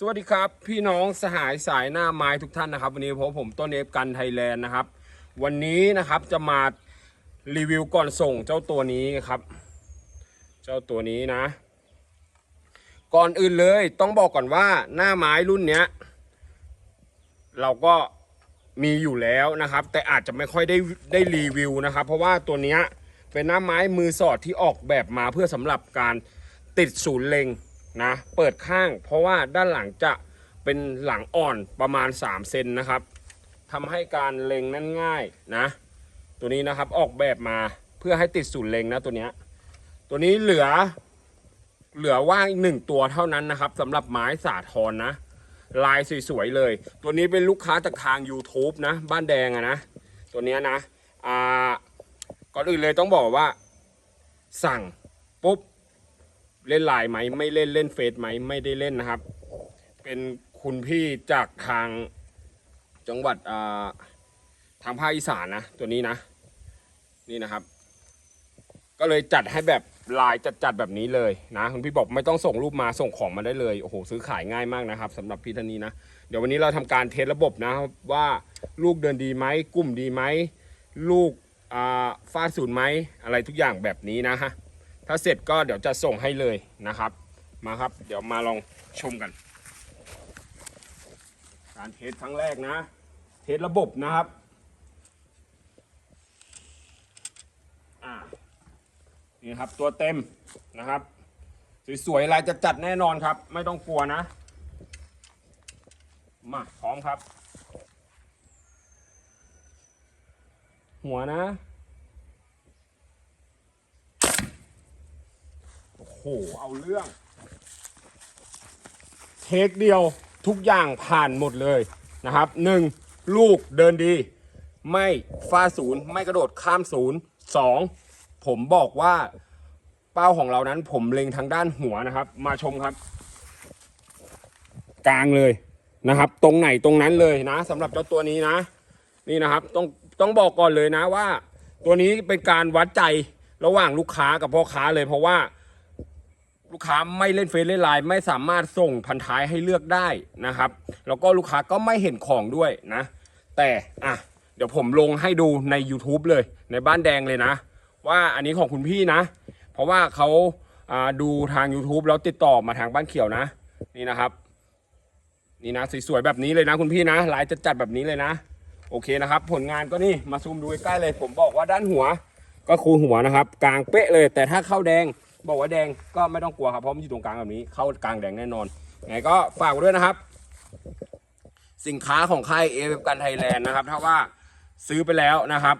สวัสดีครับพี่น้องสหายสายหน้าไม้ทุกท่านนะครับ วันนี้พบผมต้นเอฟกันไทยแลนด์นะครับ วันนี้นะครับจะมารีวิวก่อนส่งเจ้าตัวนี้ครับ เจ้าตัวนี้นะ ก่อนอื่นเลยต้องบอกก่อนว่าหน้าไม้รุ่นเนี้ย เราก็มีอยู่แล้วนะครับ แต่อาจจะไม่ค่อยได้ได้รีวิวนะครับ เพราะว่าตัวเนี้ยเป็นหน้าไม้มือสอดที่ออกแบบมาเพื่อสำหรับการติดศูนย์เล็ง นะเปิดข้างเพราะว่าด้านหลังจะเป็นหลังอ่อนประมาณ 3 เซนนะครับทำให้การเล็งนั้นง่ายนะ ตัวนี้นะครับออกแบบมาเพื่อให้ติดศูนย์เล็งนะตัวนี้ตัวนี้เหลือเหลือว่างอีกหนึ่งตัวเท่านั้นนะครับสำหรับไม้สาทรนะ ลายสวยๆเลย ตัวนี้เป็นลูกค้าจากทาง YouTube นะ บ้านแดงอะนะ ตัวนี้นะอ่าก่อนอื่นเลยต้องบอกว่า สั่งปุ๊บ เล่นไลน์ไหมไม่เล่นเล่นเฟซไหมไม่ได้เล่นนะครับ เป็นคุณพี่จากทางจังหวัดอ่าทางภาคอีสานนะตัวนี้นะ นี่นะครับ ก็เลยจัดให้แบบลายจัดๆแบบนี้เลยนะคุณพี่บอกไม่ต้องส่งรูปมาส่งของมาได้เลยโอ้โหซื้อขายง่ายมากนะครับสำหรับพี่ท่านนี้นะเดี๋ยววันนี้เราทำการเทสระบบนะว่าลูกเดินดีไหมกลุ่มดีไหมลูกฟาดศูนย์ไหมอะไรทุกอย่างแบบนี้นะฮะ ถ้าเสร็จก็เดี๋ยวจะส่งให้เลยนะครับ มาครับ เดี๋ยวมาลองชมกัน การเทสครั้งแรกนะ เทสระบบนะครับนี่ครับตัวเต็มนะครับ สวยๆลายจะจัดแน่นอนครับ ไม่ต้องกลัวนะ มาพร้อมครับ หัวนะ โอ้โหเอาเรื่อง เทคเดียวทุกอย่างผ่านหมดเลยนะครับหนึ่งลูกเดินดี ไม่ฟาศูนย์ไม่กระโดดข้ามศูนย์สองผมบอกว่าเป้าของเรานั้นผมเล็งทางด้านหัวนะครับ มาชมครับ กลางเลยนะครับ ตรงไหนตรงนั้นเลยนะสำหรับเจ้าตัวนี้นะ นี่นะครับต้องต้องบอกก่อนเลยนะว่า ตัวนี้เป็นการวัดใจระหว่างลูกค้ากับพ่อค้าเลยเพราะว่า ลูกค้าไม่เล่นเฟซเล่นไลน์ไม่สามารถส่งพันท้ายให้เลือกได้นะครับ แล้วก็ลูกค้าก็ไม่เห็นของด้วยนะ แต่อะเดี๋ยวผมลงให้ดูใน YouTube เลยในบ้านแดงเลยนะ ว่าอันนี้ของคุณพี่นะ เพราะว่าเขาดูทาง YouTube แล้วติดต่อมาทางบ้านเขียวนะ นี่นะครับ นี่นะสวยๆแบบนี้เลยนะคุณพี่นะลายจะจัดแบบนี้เลยนะ โอเคนะครับ ผลงานก็นี่มาซูมดูใกล้เลย ผมบอกว่าด้านหัวก็คูหัวนะครับ กลางเป๊ะเลย แต่ถ้าเข้าแดง บอกว่าแดงก็ไม่ต้องกลัวครับเพราะมันอยู่ตรงกลางแบบนี้เข้ากลางแดงแน่นอนไงก็ฝากไว้ด้วยนะครับ สินค้าของค่ายเอเวกันไทยแลนด์นะครับ ถ้าว่าซื้อไปแล้วนะครับ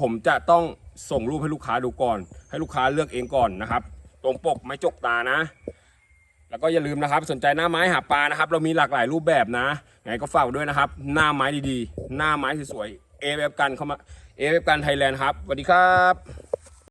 ผมจะต้องส่งรูปให้ลูกค้าดูก่อน ให้ลูกค้าเลือกเองก่อนนะครับ ตรงปกไม่จกตานะ แล้วก็อย่าลืมนะครับ สนใจหน้าไม้หาปลานะครับ เรามีหลากหลายรูปแบบนะไงก็ฝากด้วยนะครับ หน้าไม้ดีๆ หน้าไม้สวยๆเอเวกันเข้ามาเอเวกันไทยแลนด์ครับสวัสดีครับ